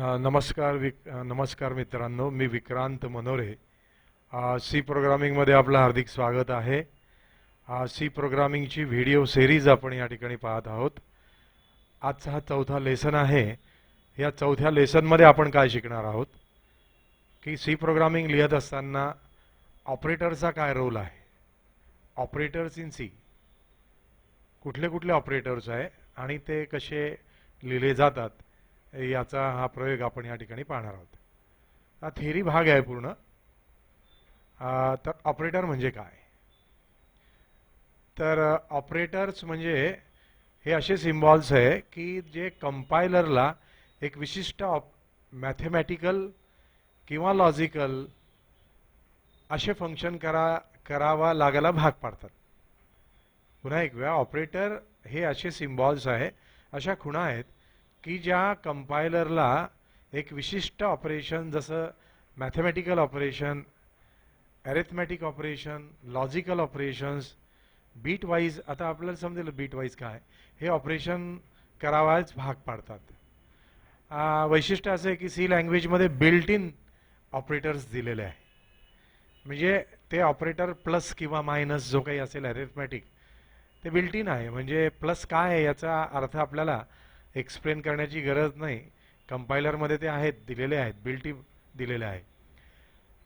नमस्कार विक नमस्कार मित्रांनो मी विक्रांत मनोरे. सी प्रोग्रामिंगमध्ये आपलं हार्दिक स्वागत आहे. सी प्रोग्रामिंगची व्हिडिओ सिरीज आपण या ठिकाणी पाहत आहोत. आजचा हा चौथा लेसन आहे. या चौथ्या लेसनमध्ये आपण काय शिकणार आहोत? की सी प्रोग्रामिंग लिहित असताना ऑपरेटरचा काय रोल आहे? Operators in C. कुठले कुठले ऑपरेटर्स आहे आणि ते कसे लिहिले जातात? याचा हा प्रयोग आपण या ठिकाणी पाहणार आहोत. हा थेरी भाग आहे पूर्ण. तर ऑपरेटर म्हणजे काय? तर ऑपरेटर्स म्हणजे हे असे सिम्बॉल्स आहे की जे कंपायलरला एक विशिष्ट मॅथेमॅटिकल किंवा लॉजिकल असे फंक्शन करा करावा लागायला भाग पाडतात. पुन्हा एक वेळा ऑपरेटर हे असे सिम्बॉल्स आहे अशा खुणा आहेत की ज्या कंपायलरला एक विशिष्ट ऑपरेशन जसं mathematical operation arithmetic operation logical operations bitwise आता आपल्याला समजेल बीट वाईज काय? हे ऑपरेशन करावाच भाग पाडतात. वैशिष्ट्य असं आहे की सी लँग्वेजमध्ये बिल्ट इन ऑपरेटर्स दिलेले आहे. म्हणजे ते ऑपरेटर प्लस किंवा मायनस जो काही असेल ॲरेथमॅटिक ते बिल्ट इन आहे. म्हणजे प्लस काय आहे याचा अर्थ आपल्याला एक्सप्लेन करण्याची गरज नाही. कंपायलरमध्ये ते आहेत दिलेले आहेत बिल्टी दिलेले आहे.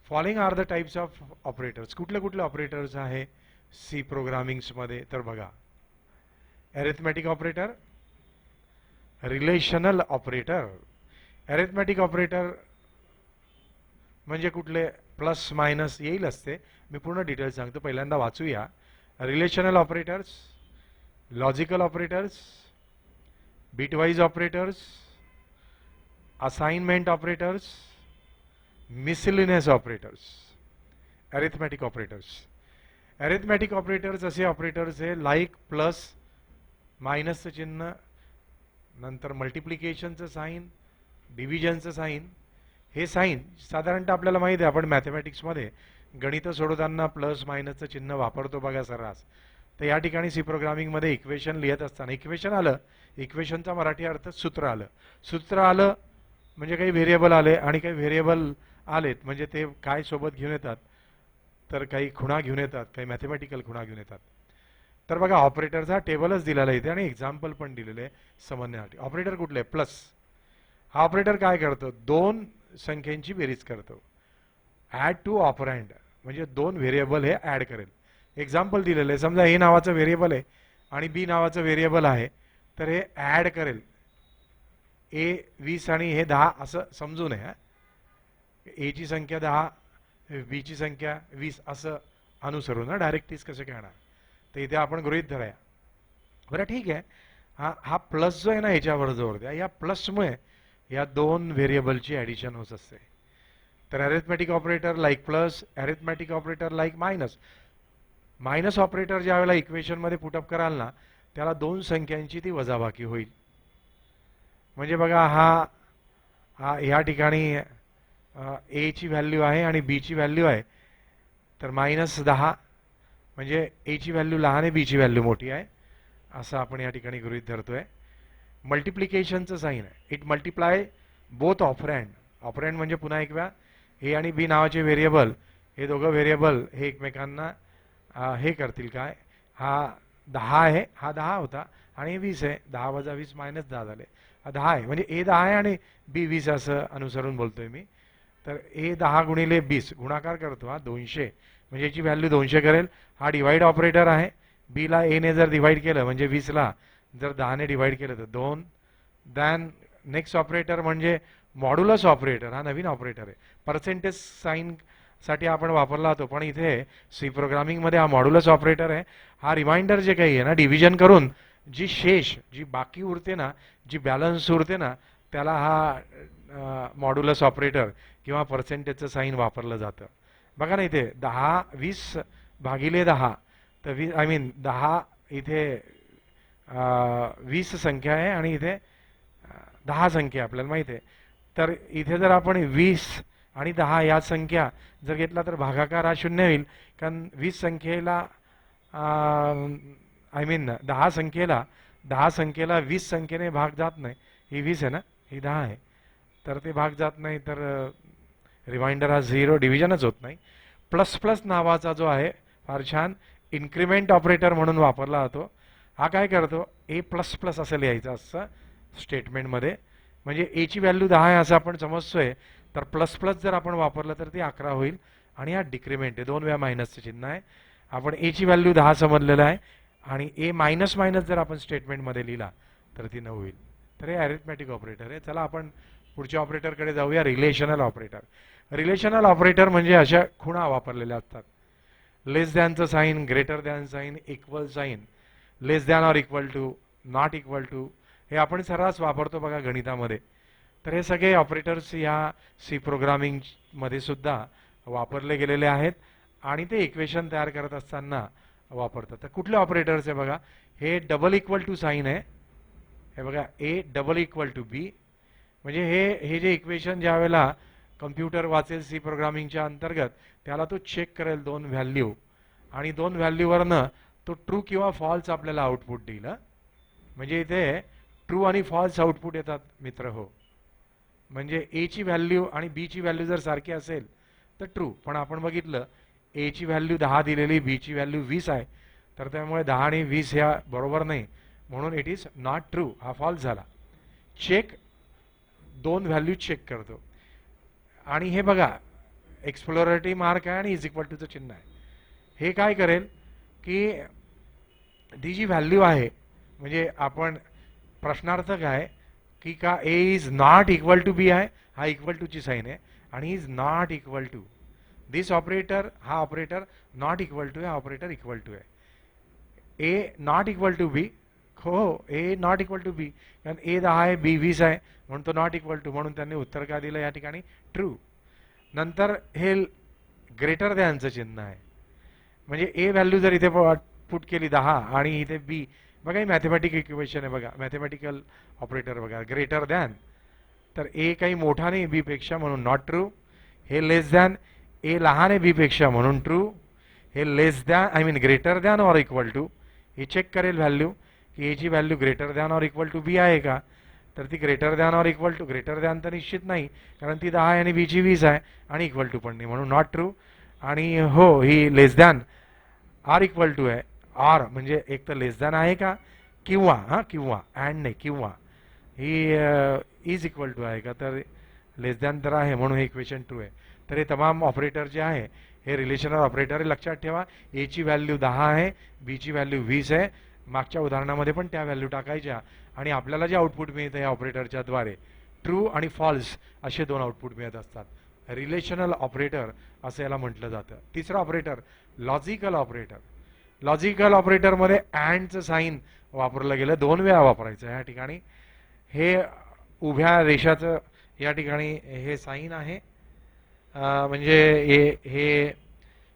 Following are the types of operators कुठले कुठले ऑपरेटर्स आहे? सी प्रोग्रामिंग्समध्ये तर बघा. Arithmetic operator relational operator arithmetic operator म्हणजे कुठले? प्लस मायनस येईल असते. मी पूर्ण डिटेल्स सांगतो. पहिल्यांदा वाचूया. Relational operators logical operators bitwise operators assignment operators miscellaneous operators arithmetic operators. Arithmetic operators असे ऑपरेटर्स आहे लाईक प्लस मायनसचं चिन्ह नंतर मल्टिप्लिकेशनचं साईन डिव्हिजनचं साईन हे साईन साधारणतः आपल्याला माहीत आहे आपण मॅथमॅटिक्समध्ये गणितं सोडवताना प्लस मायनसचं चिन्ह वापरतो बघा सर्रास. तर या ठिकाणी सी प्रोग्रामिंगमध्ये इक्वेशन लिहित असताना इक्वेशन आलं इक्वेशनचा मराठी अर्थ सूत्र आलं. सूत्र आलं म्हणजे काही व्हेरिएबल आले आणि काही व्हेरिएबल आलेत म्हणजे ते काय सोबत घेऊन येतात? तर काही खुणा घेऊन येतात काही मॅथमॅटिकल खुणा घेऊन येतात. तर बघा ऑपरेटरचा टेबलच दिलेला इथे आणि एक्झाम्पल पण दिलेले आहे समजण्यासाठी. ऑपरेटर कुठले? प्लस हा ऑपरेटर काय करतो? दोन संख्यांची बेरीज करतो. ॲड टू ऑपरँड म्हणजे दोन व्हेरिएबल हे ॲड करेल. एक्झाम्पल दिलेलं आहे. समजा ए नावाचं व्हेरिएबल आहे आणि बी नावाचं व्हेरिएबल आहे. तर हे ॲड करेल. ए वीस आणि हे दहा असं समजू नये एची संख्या दहा बीची संख्या वीस असं अनुसरून ना डायरेक्ट तीस कसं घेणार तर इथे आपण गृहित धराया. बरं ठीक आहे. हा हा प्लस जो आहे ना ह्याच्यावर जोर द्या. या प्लसमुळे या दोन व्हेरिएबलची ॲडिशन होत असते. तर arithmetic operator like plus arithmetic operator like minus minus operator ज्या वेळेला इक्वेशनमध्ये पुटअप कराल ना त्याला दोन संख्यांची ती वजाबाकी होईल. म्हणजे बघा हा हा ह्या ठिकाणी एची व्हॅल्यू आहे आणि बीची व्हॅल्यू आहे. तर मायनस दहा म्हणजे एची व्हॅल्यू लहान आहे बीची व्हॅल्यू मोठी आहे. असं आपण या ठिकाणी गृहित आहे मल्टिप्लिकेशनचं साईन आहे. It multiply both operand operand म्हणजे पुन्हा एक वेळा ए आणि बी नावाचे व्हेरिएबल हे दोघं व्हेरिएबल हे एकमेकांना हे करतील काय? हा दहा आहे हा दहा होता आणि वीस आहे. दहा वजा वीस मायनस दहा झाले. हा दहा आहे. म्हणजे ए दहा आहे आणि बी वीस असं अनुसरून बोलतोय मी. तर ए दहा गुणिले बीस गुणाकार करतो हा दोनशे. म्हणजे याची व्हॅल्यू दोनशे करेल. हा डिवाईड ऑपरेटर आहे. बीला एने जर डिवाईड केलं म्हणजे वीसला जर दहाने डिवाईड केलं तर दोन. दॅन नेक्स्ट ऑपरेटर म्हणजे मॉड्युलस ऑपरेटर हा नवीन ऑपरेटर आहे. पर्सेंटेज साईन साठी आपण वापरला होतो. पण इथे सी प्रोग्रामिंगमध्ये हा मॉड्युलस ऑपरेटर आहे. हा रिमाइंडर जे काही आहे ना डिव्हिजन करून जी शेष जी बाकी उरते ना जी बॅलन्स उरते ना त्याला हा मॉड्युलस ऑपरेटर किंवा पर्सेंटेजचं साईन वापरलं जातं. बघा ना इथे दहा वीस भागिले दहा. तर वी आय मीन दहा इथे वीस संख्या आहे आणि इथे दहा संख्या आहे, आपल्याला माहिती आहे. तर इथे जर आपण वीस आणि दहा या संख्या जर घेतला तर भागाकार हा शून्य होईल. कारण वीस संख्येला आय मीन दहा संख्येला दहा संख्येला वीस संख्येने भाग जात नाही. ही वीस आहे ना? ही दहा आहे. तर ते भाग जात नाही तर रिमाइंडर हा झिरो डिव्हिजनच होत नाही. प्लस प्लस नावाचा जो आहे फार छान इन्क्रिमेंट ऑपरेटर म्हणून वापरला जातो. हा काय करतो? ए प्लस प्लस असं लिहायचं असं स्टेटमेंटमध्ये म्हणजे एची व्हॅल्यू दहा आहे असं आपण समजतोय. तर प्लस प्लस जर आपण वापरलं तर ती अकरा होईल. आणि हा डिक्रिमेंट आहे. दोन वेळा मायनसचं चिन्ह आहे. आपण एची व्हॅल्यू दहा समजलेलं आहे. आणि ए मायनस मायनस जर आपण स्टेटमेंटमध्ये लिहिला तर ती नऊ होईल. तर हे ॲरिथमॅटिक ऑपरेटर आहे. चला आपण पुढच्या ऑपरेटरकडे जाऊया. रिलेशनल ऑपरेटर रिलेशनल ऑपरेटर म्हणजे अशा खुणा वापरलेल्या असतात. Less दॅनचं sign greater than sign equal sign less than or equal to not equal to हे आपण सर्रास वापरतो बघा गणितामध्ये. तर हे सगळे ऑपरेटर्स या सी प्रोग्रामिंगमध्ये सुद्धा वापरले गेलेले आहेत आणि ते इक्वेशन तयार करत असताना वापरतात. तर कुठले ऑपरेटर्स आहे बघा? हे डबल इक्वल टू साईन आहे. हे बघा A double equal to B म्हणजे हे हे जे इक्वेशन ज्या वेळेला कम्प्युटर वाचेल सी प्रोग्रामिंगच्या अंतर्गत त्याला तो चेक करेल दोन व्हॅल्यू आणि दोन व्हॅल्यूवरनं तो ट्रू किंवा फॉल्स आपल्याला आउटपुट देईल म्हणजे इथे ट्रू आणि फॉल्स आउटपुट येतात मित्र हो. म्हणजे एची व्हॅल्यू आणि बीची व्हॅल्यू जर सारखी असेल तर ट्रू पण आपण बघितलं एची व्हॅल्यू दहा दिलेली बीची व्हॅल्यू वीस आहे. तर त्यामुळे दहा आणि वीस ह्या बरोबर नाही. म्हणून इट इज नॉट ट्रू हा फॉल्स झाला. चेक दोन व्हॅल्यू चेक करतो. आणि हे बघा एक्सप्लोरेटरी मार्क आहे आणि इज इक्वल टूचं चिन्ह आहे. हे काय करेल की ती जी व्हॅल्यू आहे म्हणजे आपण प्रश्नार्थक आहे की का A is not equal to B आहे. हा इक्वल टूची साईन आहे. आणि is not equal to this operator हा ऑपरेटर नॉट इक्वल टू हा ऑपरेटर इक्वल टू आहे. A not equal to B हो A not equal to B कारण ए दहा आहे बी वीस आहे. म्हणून तो नॉट इक्वल टू म्हणून त्यांनी उत्तर का दिलं या ठिकाणी? ट्रू नंतर हे ग्रेटर दॅनचं चिन्ह आहे. म्हणजे ए व्हॅल्यू जर इथे पुट केली दहा आणि इथे बी बघा ही मॅथमॅटिक इक्वेशन आहे बघा. मॅथमॅटिकल ऑपरेटर बघा. ग्रेटर दॅन तर ए काही मोठा नाही बीपेक्षा म्हणून नॉट ट्रू हे लेस दॅन ए लहान आहे बीपेक्षा म्हणून ट्रू हे less than I mean greater than or equal to हे चेक करेल व्हॅल्यू की एची value greater than or equal to B आहे का? तर ती greater than or equal to greater than तर निश्चित नाही. कारण ती दहा आहे आणि बीची वीस आहे आणि इक्वल टू पण नाही म्हणून नॉट ट्रू आणि हो ही less than or equal to आहे. आर म्हणजे एक तर लेस दॅन आहे का? किंवा हां किंवा अँड नाही किंवा. ही इज इक्वल टू आहे का? तर लेस दॅन तर आहे म्हणून हे इक्वेशन ट्रू आहे. तर हे तमाम ऑपरेटर जे आहे हे रिलेशनल ऑपरेटर आहे लक्षात ठेवा. एची व्हॅल्यू दहा आहे बीची व्हॅल्यू वीस आहे. मागच्या उदाहरणामध्ये पण त्या व्हॅल्यू टाकायच्या. आणि आपल्याला जे आउटपुट मिळतं या ऑपरेटरच्या द्वारे ट्रू आणि फॉल्स असे दोन आउटपुट मिळत असतात. रिलेशनल ऑपरेटर असं याला म्हटलं जातं. तिसरं ऑपरेटर लॉजिकल ऑपरेटर लॉजिकल ऑपरेटरमध्ये अँडचं साईन वापरलं गेलं. दोन वेळा वापरायचं या ठिकाणी. हे उभ्या रेषाचं या ठिकाणी हे साईन आहे. म्हणजे हे हे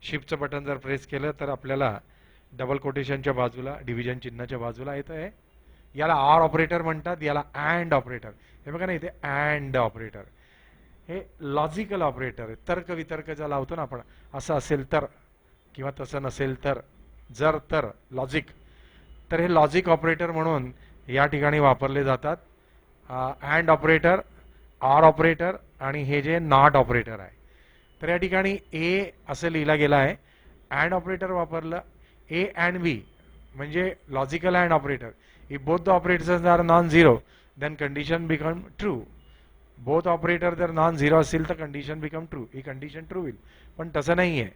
शिफ्टचं बटन जर प्रेस केलं तर आपल्याला डबल कोटेशनच्या बाजूला डिव्हिजन चिन्हाच्या बाजूला येतं आहे याला आर ऑपरेटर म्हणतात याला अँड ऑपरेटर. हे बघा ना इथे अँड ऑपरेटर. हे लॉजिकल ऑपरेटर आहे. तर्क वितर्क ज्या लावतो ना आपण असं असेल तर किंवा तसं नसेल तर. जर तर लॉजिक तर हे लॉजिक ऑपरेटर म्हणून या ठिकाणी वापरले जातात. अँड ऑपरेटर आर ऑपरेटर आणि हे जे नॉट ऑपरेटर आहे. तर या ठिकाणी ए असं लिहिला गेला आहे. अँड ऑपरेटर वापरलं. ए अँड बी म्हणजे logical and operator if both the operators are non zero then condition become true both operator जर नॉन झिरो असतील तर कंडिशन बिकम ट्रू ही कंडिशन ट्रू होईल. पण तसं नाही आहे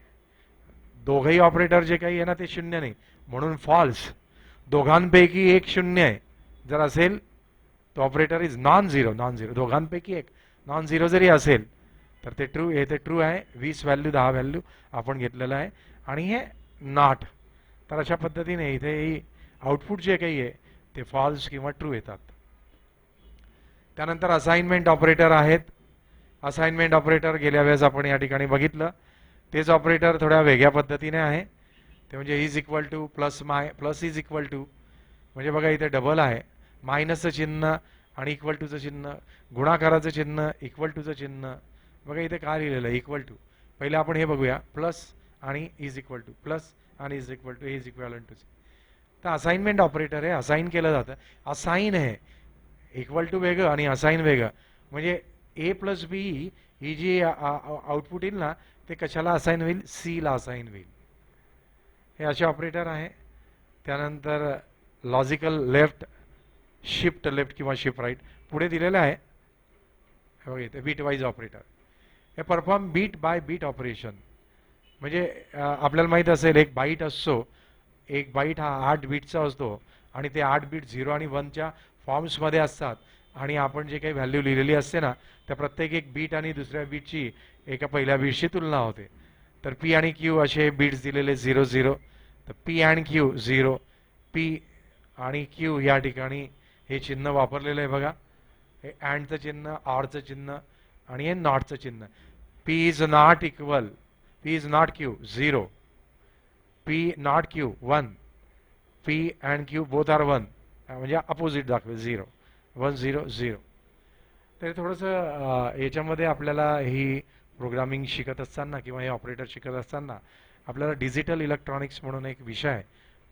दोघंही ऑपरेटर जे काही आहे ना ते शून्य नाही. म्हणून फॉल्स दोघांपैकी एक शून्य आहे. जर असेल तो operator is non zero non zero दोघांपैकी एक. नॉन झिरो जरी असेल तर ते ट्रू हे ते ट्रू आहे. वीस व्हॅल्यू दहा व्हॅल्यू आपण घेतलेलं आहे. आणि हे नॉट तर अशा पद्धतीने इथे आउटपुट जे काही आहे ते फॉल्स किंवा ट्रू येतात. त्यानंतर असाइनमेंट ऑपरेटर आहेत. असाइनमेंट ऑपरेटर गेल्या वेळेस आपण या ठिकाणी बघितलं. तेच ऑपरेटर थोड्या वेगळ्या पद्धतीने आहे. ते म्हणजे is equal to plus my plus is equal to म्हणजे बघा इथे डबल आहे. मायनसचं चिन्ह आणि इक्वल टूचं चिन्ह गुणाकाराचं चिन्ह इक्वल टूचं चिन्ह. बघा इथे काय लिहिलेलं आहे इक्वल टू पहिले आपण हे बघूया. प्लस आणि इज इक्वल टू प्लस आणि is equal to is equal to तर असाइनमेंट ऑपरेटर आहे असाइन केलं जातं. असाइन आहे इक्वल टू वेगळं आणि असाइन वेगळं. म्हणजे ए प्लस बी ही जी आउटपुट येईल ना ते कशाला असाईन होईल? सीला असाईन होईल. हे असे ऑपरेटर आहे. त्यानंतर लॉजिकल लेफ्ट शिफ्ट लेफ्ट किंवा शिफ्ट राईट पुढे दिलेलं आहे. बघा इथे बीट वाईज ऑपरेटर हे perform bit by bit operation म्हणजे आपल्याला माहीत असेल एक बाईट असतो. एक बाईट हा आठ बीटचा असतो. आणि ते आठ बीट झिरो आणि वनच्या फॉर्म्समध्ये असतात. आणि आपण जे काही व्हॅल्यू लिहिलेली असते ना त्या प्रत्येक एक बीट आणि दुसऱ्या बीटची एका पहिल्या बीटशी तुलना होते. तर पी आणि क्यू असे बीट्स दिलेले झिरो झिरो तर P and Q zero P आणि क्यू या ठिकाणी हे चिन्ह वापरलेलं आहे बघा. हे अँडचं चिन्ह आरचं चिन्ह आणि हे नॉटचं चिन्ह. P is not equal P is not Q zero P not Q one P and Q both are one म्हणजे अपोजिट दाखवेल झिरो वन झिरो झिरो. तर थोडंसं याच्यामध्ये आपल्याला ही प्रोग्रामिंग शिकत असताना किंवा हे ऑपरेटर शिकत असताना आपल्याला डिजिटल इलेक्ट्रॉनिक्स म्हणून एक विषय आहे.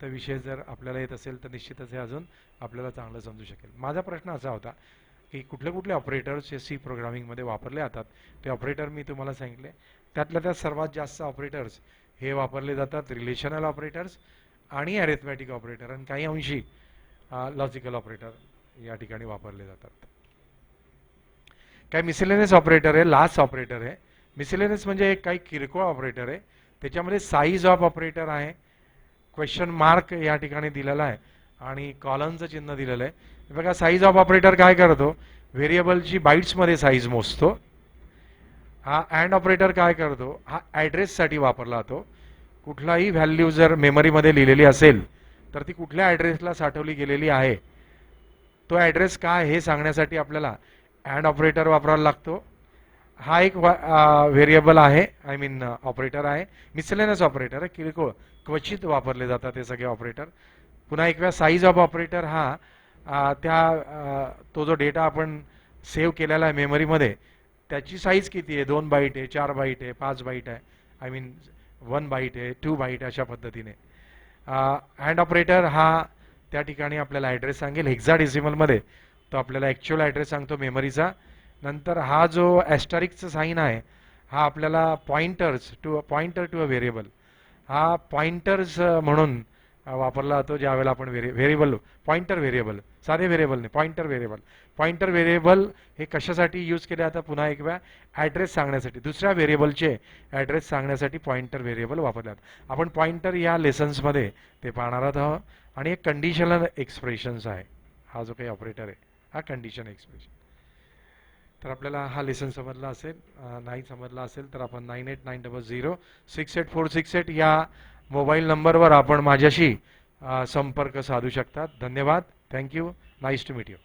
तर विषय जर आपल्याला येत असेल तर निश्चितच हे अजून आपल्याला चांगलं समजू शकेल. माझा प्रश्न असा होता की कुठले कुठले ऑपरेटर्स हे सी प्रोग्रामिंगमध्ये वापरले जातात? ते ऑपरेटर मी तुम्हाला सांगितले. त्यातल्या त्यात सर्वात जास्त ऑपरेटर्स हे वापरले जातात रिलेशनल ऑपरेटर्स आणि ॲरेथमॅटिक ऑपरेटर आणि काही अंशी लॉजिकल ऑपरेटर. या ठिकाणी वापरले जातात. काय मिसिलेनियस ऑपरेटर आहे? लास्ट ऑपरेटर आहे. मिसिलेनियस म्हणजे एक काही किरकोळ ऑपरेटर आहे. त्याच्यामध्ये साईज ऑफ ऑपरेटर आहे. क्वेश्चन मार्क या ठिकाणी दिलेला आहे. आणि कॉलनचं चिन्ह दिलेलं आहे. बघा साईज ऑफ ऑपरेटर काय करतो? व्हेरिएबलची बाईट्समध्ये साईज मोजतो. हा अँड ऑपरेटर काय करतो? हा ॲड्रेससाठी वापरला जातो. कुठलाही व्हॅल्यू जर मेमरीमध्ये लिहिलेली असेल तर ती कुठल्या ॲड्रेसला साठवली गेलेली आहे? तो ॲड्रेस काय हे सांगण्यासाठी आपल्याला अँड ऑपरेटर वापरावा लागतो. हा एक व्हेरिएबल आहे. आय मीन ऑपरेटर आहे. मिसलेनस ऑपरेटर आहे. किरकोळ क्वचित वापरले जातात हे सगळे ऑपरेटर पुन्हा एक वेळा साईज ऑफ ऑपरेटर हा त्या तो जो डेटा आपण सेव्ह केलेला आहे मेमरीमध्ये त्याची साईज किती आहे? दोन बाईट आहे चार बाईट आहे पाच बाईट आहे. आय मीन वन बाईट आहे टू बाईट अशा पद्धतीने. हँड ऑपरेटर हा त्या ठिकाणी आपल्याला ॲड्रेस सांगेल. हेक्झाडेसिमलमध्ये तो आपल्याला ॲक्च्युअल ॲड्रेस सांगतो मेमरीचा नंतर हा जो ॲस्टरिकचा साईन आहे हा आपल्याला pointers to pointer to a variable हा पॉइंटर्स म्हणून वापरला जातो ज्यावेळेला आपण व्हेरि व्हेरिएबल पॉइंटर व्हेरिएबल साधे व्हेरिएबल नाही पॉइंटर व्हेरिएबल पॉइंटर व्हेरिएबल हे कशासाठी यूज केले जातं पुन्हा एक वेळा? ॲड्रेस सांगण्यासाठी. दुसऱ्या व्हेरिएबलचे ॲड्रेस सांगण्यासाठी पॉइंटर व्हेरिएबल वापरले जातात. आपण पॉइंटर या लेसन्समध्ये ते पाहणार आहोत. आणि एक कंडिशनल एक्सप्रेशन्स आहे. हा जो काही ऑपरेटर आहे हा कंडिशन एक्सप्रेशन तर आपल्याला हा लेसन समजला असेल नाही समजला असेल तर आपण nine eight nine double zero six eight four six eight या मोबाईल नंबरवर आपण माझ्याशी संपर्क साधू शकतात. धन्यवाद. Thank you nice to meet you